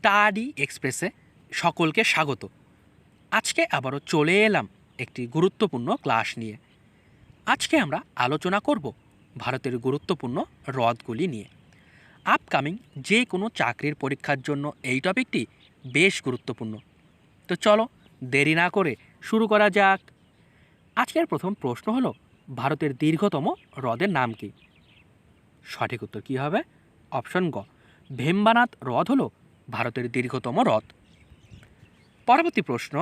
Study এক্সপ্রেসে সকলকে স্বাগত। আজকে আবারও চলে এলাম একটি গুরুত্বপূর্ণ ক্লাস নিয়ে। আজকে আমরা আলোচনা করব ভারতের গুরুত্বপূর্ণ হ্রদগুলি নিয়ে। আপকামিং যে কোনো চাকরির পরীক্ষার জন্য এই টপিকটি বেশ গুরুত্বপূর্ণ। তো চলো দেরি না করে শুরু করা যাক। আজকের প্রথম প্রশ্ন হলো, ভারতের দীর্ঘতম হ্রদের নাম কি? সঠিক উত্তর কী হবে? অপশন গ, ভেম্বানাথ হ্রদ হলো ভারতের দীর্ঘতম হ্রদ। পরবর্তী প্রশ্ন,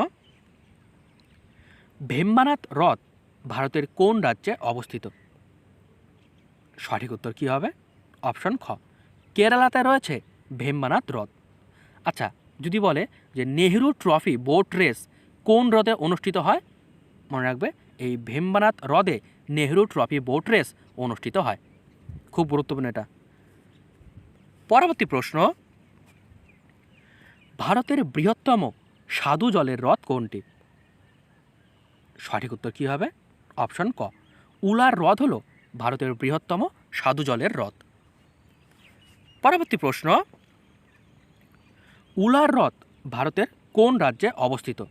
ভেম্বানাথ হ্রদ ভারতের কোন রাজ্যে অবস্থিত? সঠিক উত্তর কী হবে? অপশন খ, কেরালাতে রয়েছে ভেম্বানাথ হ্রদ। আচ্ছা যদি বলে যে নেহরু ট্রফি বোট রেস কোন হ্রদে অনুষ্ঠিত হয়? মনে রাখবে, এই ভেম্বানাথ হ্রদে নেহরু ট্রফি বোট রেস অনুষ্ঠিত হয়। খুব গুরুত্বপূর্ণ এটা। পরবর্তী প্রশ্ন ভারতের বৃহত্তম স্বাদু জলের হ্রদ কোনটি? সঠিক উত্তর কী হবে? অপশন ক। উলার হ্রদ হল ভারতের বৃহত্তম স্বাদু জলের হ্রদ। পরবর্তী প্রশ্ন। উলার হ্রদ ভারতের কোন রাজ্যে অবস্থিত?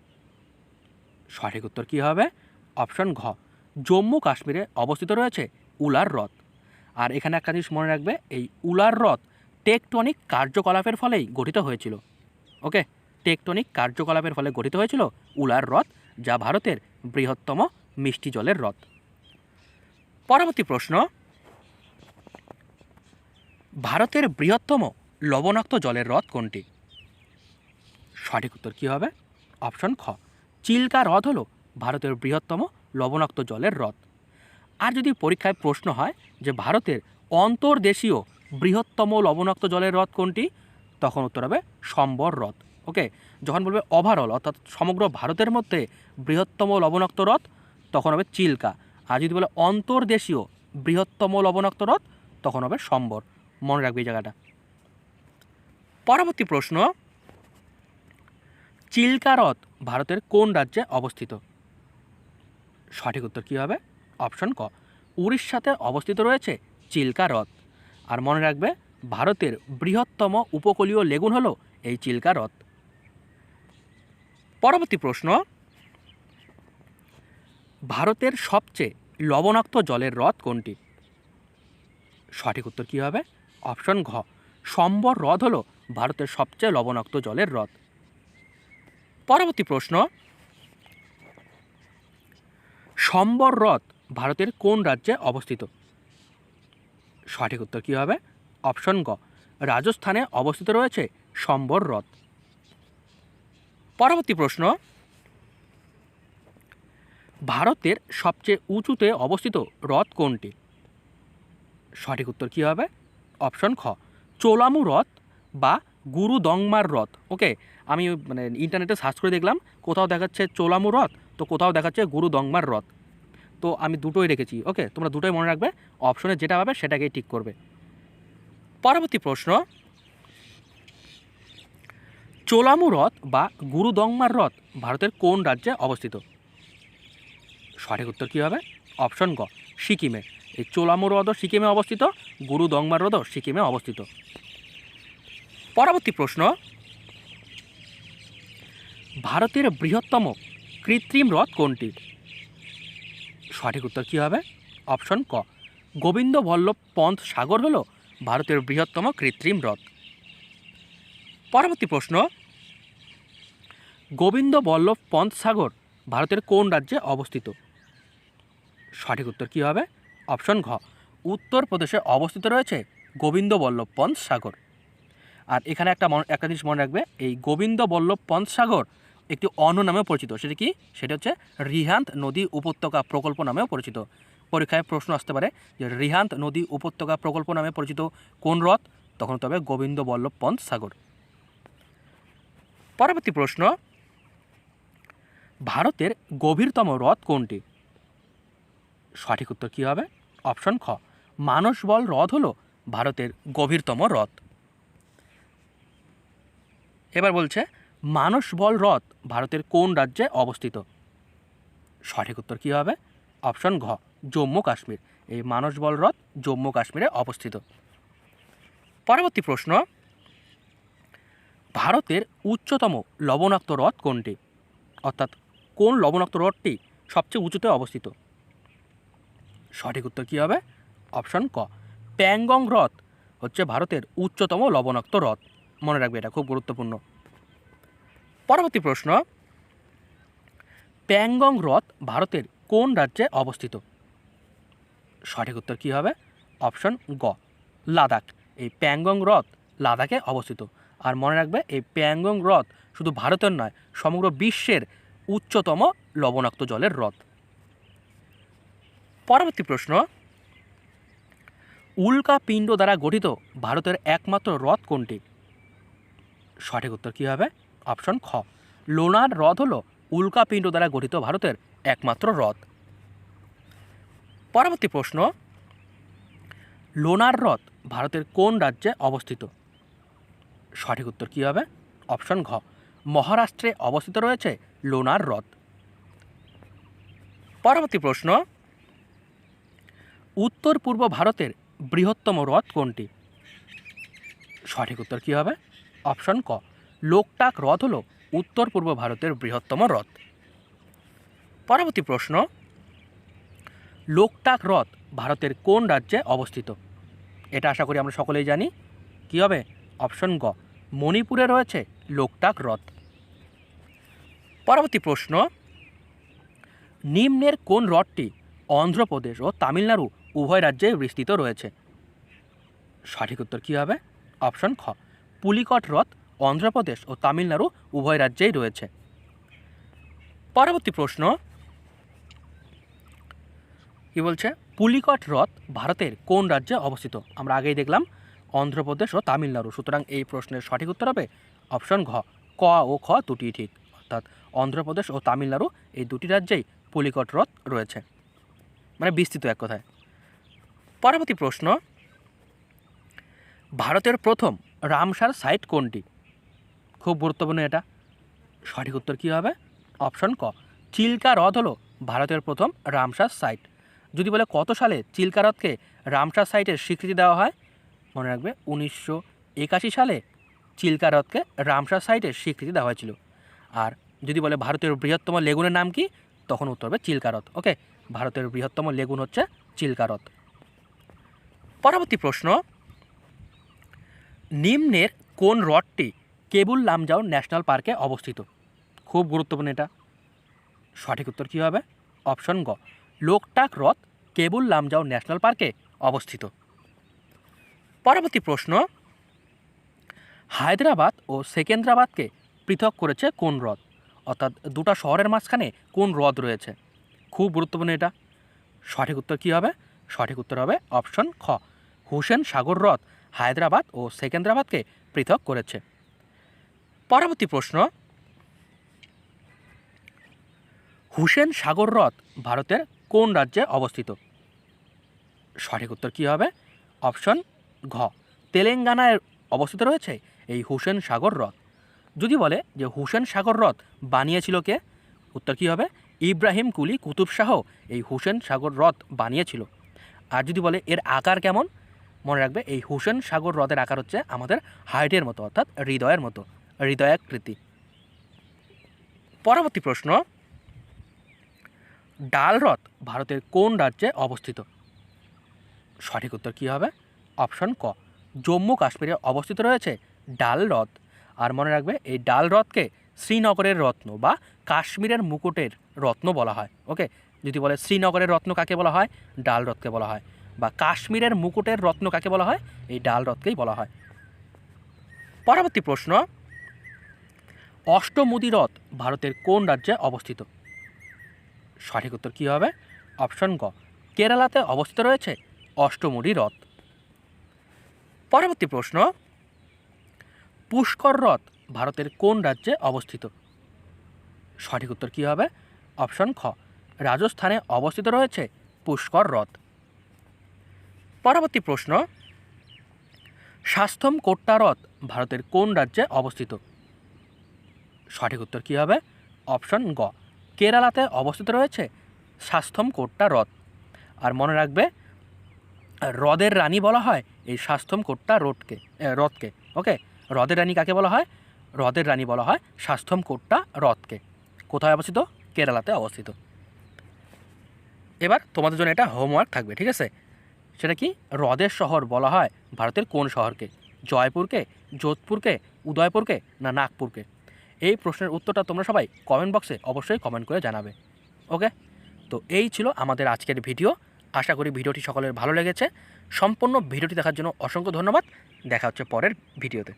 সঠিক উত্তর কী হবে? অপশন ঘ। জম্মু কাশ্মীরে অবস্থিত রয়েছে উলার হ্রদ। আর এখানে একটা জিনিস মনে রাখবে, এই উলার হ্রদ টেকটনিক কার্যকলাপের ফলেই গঠিত হয়েছিল। ওকে? টেকটনিক কার্যকলাপের ফলে গঠিত হয়েছিল উলার হ্রদ, যা ভারতের বৃহত্তম মিষ্টি জলের হ্রদ। পরবর্তী প্রশ্ন। ভারতের বৃহত্তম লবণাক্ত জলের হ্রদ কোনটি? সঠিক উত্তর কী হবে? অপশন খ। চিল্কা হ্রদ হলো ভারতের বৃহত্তম লবণাক্ত জলের হ্রদ। আর যদি পরীক্ষায় প্রশ্ন হয় যে ভারতের অন্তর্দেশীয় বৃহত্তম লবণাক্ত জলের হ্রদ কোনটি? তখন উত্তর হবে সম্বর হ্রদ ওকে? যখন বলবে ওভারঅল অর্থাৎ সমগ্র ভারতের মধ্যে বৃহত্তম লবণাক্ত হ্রদ তখন হবে চিল্কা। আর যদি বলে অন্তর্দেশীয় বৃহত্তম লবণাক্ত হ্রদ তখন হবে সম্বর। মনে রাখবে এই জায়গাটা। পরবর্তী প্রশ্ন, চিল্কা হ্রদ ভারতের কোন রাজ্যে অবস্থিত? সঠিক উত্তর কী হবে? অপশন ক। উড়িষ্যাতে অবস্থিত রয়েছে চিল্কা হ্রদ আর মনে রাখবে ভারতের বৃহত্তম উপকূলীয় লেগুন হলো এই চিল্কা হ্রদ। পরবর্তী প্রশ্ন, ভারতের সবচেয়ে লবণাক্ত জলের হ্রদ কোনটি? সঠিক উত্তর কী হবে? অপশন ঘ, সম্বর হ্রদ হলো ভারতের সবচেয়ে লবণাক্ত জলের হ্রদ। পরবর্তী প্রশ্ন, সম্বর হ্রদ ভারতের কোন রাজ্যে অবস্থিত? সঠিক উত্তর কী হবে? অপশন গ। রাজস্থানে অবস্থিত রয়েছে সম্বর হ্রদ। পরবর্তী প্রশ্ন। ভারতের সবচেয়ে উঁচুতে অবস্থিত হ্রদ কোনটি? সঠিক উত্তর কী হবে? অপশন খ। চোলামু হ্রদ বা গুরু দংমার হ্রদ। ওকে আমি মানে ইন্টারনেটে সার্চ করে দেখলাম, কোথাও দেখাচ্ছে চোলামু হ্রদ, তো কোথাও দেখাচ্ছে গুরু দংমার হ্রদ। তো আমি দুটোই রেখেছি ওকে তোমরা দুটোই মনে রাখবে, অপশনে যেটা পাবে সেটাকেই ঠিক করবে। পরবর্তী প্রশ্ন। চোলামু হ্রদ বা গুরুদংমার হ্রদ ভারতের কোন রাজ্যে অবস্থিত? সঠিক উত্তর কী হবে? অপশন গ, সিকিমে। এই চোলামু হ্রদও সিকিমে অবস্থিত, গুরুদংমার হ্রদও সিকিমে অবস্থিত। পরবর্তী প্রশ্ন, ভারতের বৃহত্তম কৃত্রিম হ্রদ কোনটি? সঠিক উত্তর কী হবে? অপশন ক গোবিন্দ বল্লভ পন্থ সাগর হল ভারতের বৃহত্তম কৃত্রিম হ্রদ। পরবর্তী প্রশ্ন, গোবিন্দ বল্লভ পন্থ সাগর ভারতের কোন রাজ্যে অবস্থিত? সঠিক উত্তর কী হবে? অপশন ঘ উত্তরপ্রদেশে অবস্থিত রয়েছে গোবিন্দ বল্লভ পন্থ সাগর আর এখানে একটা মন- একটা জিনিস মনে রাখবে, এই গোবিন্দ বল্লভ পন্থ সাগর একটি অন্য নামেও পরিচিত। সেটা কি? সেটা হচ্ছে রিহান্ত নদী উপত্যকা প্রকল্প নামেও পরিচিত। পরীক্ষায় প্রশ্ন আসতে পারে যে রিহান্ত নদী উপত্যকা প্রকল্প নামে পরিচিত কোন হ্রদ? তখন তবে গোবিন্দ বল্লভ পন্থ সাগর। পরবর্তী প্রশ্ন, ভারতের গভীরতম হ্রদ কোনটি? সঠিক উত্তর কী হবে? অপশন খ, মানসবল হ্রদ হলো ভারতের গভীরতম হ্রদ। এবার বলছে, মানসবল হ্রদ ভারতের কোন রাজ্যে অবস্থিত? সঠিক উত্তর কী হবে? অপশন ঘ জম্মু কাশ্মীর। এই মানসবল হ্রদ জম্মু কাশ্মীরে অবস্থিত। পরবর্তী প্রশ্ন, ভারতের উচ্চতম লবণাক্ত হ্রদ কোনটি? অর্থাৎ কোন লবণাক্ত হ্রদটি সবচেয়ে উঁচুতে অবস্থিত? সঠিক উত্তর কী হবে? অপশন ক। প্যাংগং হ্রদ হচ্ছে ভারতের উচ্চতম লবণাক্ত হ্রদ। মনে রাখবে এটা খুব গুরুত্বপূর্ণ। পরবর্তী প্রশ্ন, প্যাংগং হ্রদ ভারতের কোন রাজ্যে অবস্থিত? সঠিক উত্তর কী হবে? অপশন গ, লাদাখ। এই প্যাংগং হ্রদ লাদাখে অবস্থিত। আর মনে রাখবে, এই প্যাংগং হ্রদ শুধু ভারতের নয়, সমগ্র বিশ্বের উচ্চতম লবণাক্ত জলের হ্রদ। পরবর্তী প্রশ্ন উল্কা পিণ্ড দ্বারা গঠিত ভারতের একমাত্র হ্রদ কোনটি? সঠিক উত্তর কী হবে? অপশন খ, লোনার হ্রদ হল উল্কাপিণ্ড দ্বারা গঠিত ভারতের একমাত্র হ্রদ। পরবর্তী প্রশ্ন, লোনার হ্রদ ভারতের কোন রাজ্যে অবস্থিত? সঠিক উত্তর কী হবে? অপশন ঘ, মহারাষ্ট্রে অবস্থিত রয়েছে লোনার হ্রদ। পরবর্তী প্রশ্ন, উত্তর পূর্ব ভারতের বৃহত্তম হ্রদ কোনটি? সঠিক উত্তর কী হবে? অপশন ক, লোকটাক হ্রদ হল উত্তর পূর্ব ভারতের বৃহত্তম হ্রদ। পরবর্তী প্রশ্ন লোকটাক হ্রদ ভারতের কোন রাজ্যে অবস্থিত? এটা আশা করি আমরা সকলেই জানি। কী হবে? অপশন গ। মণিপুরে রয়েছে লোকটাক হ্রদ পরবর্তী প্রশ্ন। নিম্নের কোন হ্রদটি অন্ধ্রপ্রদেশ ও তামিলনাড়ু উভয় রাজ্যে বিস্তৃত রয়েছে? সঠিক উত্তর কী হবে? অপশন খ। পুলিকট হ্রদ অন্ধ্রপ্রদেশ ও তামিলনাড়ু উভয় রাজ্যেই রয়েছে। পরবর্তী প্রশ্ন। কি বলছে? পুলিকট হ্রদ ভারতের কোন রাজ্যে অবস্থিত? আমরা আগেই দেখলাম অন্ধ্রপ্রদেশ ও তামিলনাড়ু। সুতরাং এই প্রশ্নের সঠিক উত্তর হবে অপশন ঘ। ক ও খ দুটি ঠিক। অর্থাৎ অন্ধ্রপ্রদেশ ও তামিলনাড়ু এই দুটি রাজ্যেই পুলিকট হ্রদ রয়েছে। মানে বিস্তৃত এক কথায়। পরবর্তী প্রশ্ন, ভারতের প্রথম রামসার সাইট কোনটি? খুব গুরুত্বপূর্ণ এটা। সঠিক উত্তর কী হবে? অপশন ক। চিল্কা হ্রদ হলো ভারতের প্রথম রামসার সাইট। যদি বলে কত সালে চিল্কা হ্রদকে রামসার সাইটের স্বীকৃতি দেওয়া হয়? মনে রাখবে উনিশশো একাশি সালে চিল্কা হ্রদকে রামসার সাইটের স্বীকৃতি দেওয়া হয়েছিল। আর যদি বলে ভারতের বৃহত্তম লেগুনের নাম কি? তখন উত্তর হবে চিল্কা হ্রদ ওকে? ভারতের বৃহত্তম লেগুন হচ্ছে চিল্কা হ্রদ পরবর্তী প্রশ্ন। নিম্নের কোন হ্রদটি কেবুল লামজাও ন্যাশনাল পার্কে অবস্থিত? খুব গুরুত্বপূর্ণ এটা। সঠিক উত্তর কী হবে? অপশন গ। লোকটাক হ্রদ কেবুল লামজাও ন্যাশনাল পার্কে অবস্থিত। পরবর্তী প্রশ্ন, হায়দ্রাবাদ ও সেকেন্দ্রাবাদকে পৃথক করেছে কোন হ্রদ অর্থাৎ দুটো শহরের মাঝখানে কোন হ্রদ রয়েছে? খুব গুরুত্বপূর্ণ এটা। সঠিক উত্তর কী হবে? সঠিক উত্তর হবে অপশন খ। হুসেন সাগর হ্রদ হায়দ্রাবাদ ও সেকেন্দ্রাবাদকে পৃথক করেছে। পরবর্তী প্রশ্ন, হুসেন সাগর হ্রদ ভারতের কোন রাজ্যে অবস্থিত? সঠিক উত্তর কী হবে? অপশন ঘ। তেলেঙ্গানায় অবস্থিত রয়েছে এই হুসেন সাগর হ্রদ। যদি বলে যে হুসেন সাগর হ্রদ বানিয়েছিল কে? উত্তর কী হবে? ইব্রাহিম কুলি কুতুব শাহ এই হুসেন সাগর হ্রদ বানিয়েছিল। আর যদি বলে এর আকার কেমন? মনে রাখবে এই হুসেন সাগর হ্রদের আকার হচ্ছে আমাদের হাইটের মতো, অর্থাৎ হৃদয়ের মতো, হৃদয়াকৃতি। পরবর্তী প্রশ্ন ডাল হ্রদ ভারতের কোন রাজ্যে অবস্থিত? সঠিক উত্তর কী হবে? অপশন ক। জম্মু কাশ্মীরে অবস্থিত রয়েছে ডাল হ্রদ আর মনে রাখবে, এই ডাল হ্রদকে শ্রীনগরের রত্ন বা কাশ্মীরের মুকুটের রত্ন বলা হয়। ওকে? যদি বলে শ্রীনগরের রত্ন কাকে বলা হয়? ডাল হ্রদকে বলা হয়। বা কাশ্মীরের মুকুটের রত্ন কাকে বলা হয়? এই ডাল হ্রদকেই বলা হয়। পরবর্তী প্রশ্ন। অষ্টমুদি হ্রদ ভারতের কোন রাজ্যে অবস্থিত? সঠিক উত্তর কী হবে? অপশন গ। কেরালাতে অবস্থিত রয়েছে অষ্টমুড়ি হ্রদ পরবর্তী প্রশ্ন, পুষ্কর হ্রদ ভারতের কোন রাজ্যে অবস্থিত? সঠিক উত্তর কী হবে? অপশন খ। রাজস্থানে অবস্থিত রয়েছে পুষ্কর হ্রদ পরবর্তী প্রশ্ন, স্বাস্থ্যম কোট্টা হ্রদ ভারতের কোন রাজ্যে অবস্থিত? সঠিক উত্তর কী হবে? অপশন গ। কেরালাতে অবস্থিত রয়েছে স্বাস্থ্যম কোট্টা হ্রদ। আর মনে রাখবে, হ্রদের রানী বলা হয় এই স্বাস্থ্যম কোট্টা রোডকে হ্রদকে, ওকে? হ্রদের রানী কাকে বলা হয়? হ্রদের রানী বলা হয় স্বাস্থ্যম কোট্টা হ্রদকে। কোথায় অবস্থিত? কেরালাতে অবস্থিত। এবার তোমাদের জন্য এটা হোমওয়ার্ক থাকবে, ঠিক আছে? সেটা কি? হ্রদের শহর বলা হয় ভারতের কোন শহরকে? জয়পুরকে? যোধপুরকে? উদয়পুরকে? না, নাগপুরকে? এই প্রশ্নের উত্তরটা তোমরা সবাই কমেন্ট বক্সে অবশ্যই কমেন্ট করে জানাবে। ওকে তো এই ছিল আমাদের আজকের ভিডিও আশা করি ভিডিওটি সকলের ভালো লেগেছে। সম্পূর্ণ ভিডিওটি দেখার জন্য অসংখ্য ধন্যবাদ। দেখা হচ্ছে পরের ভিডিওতে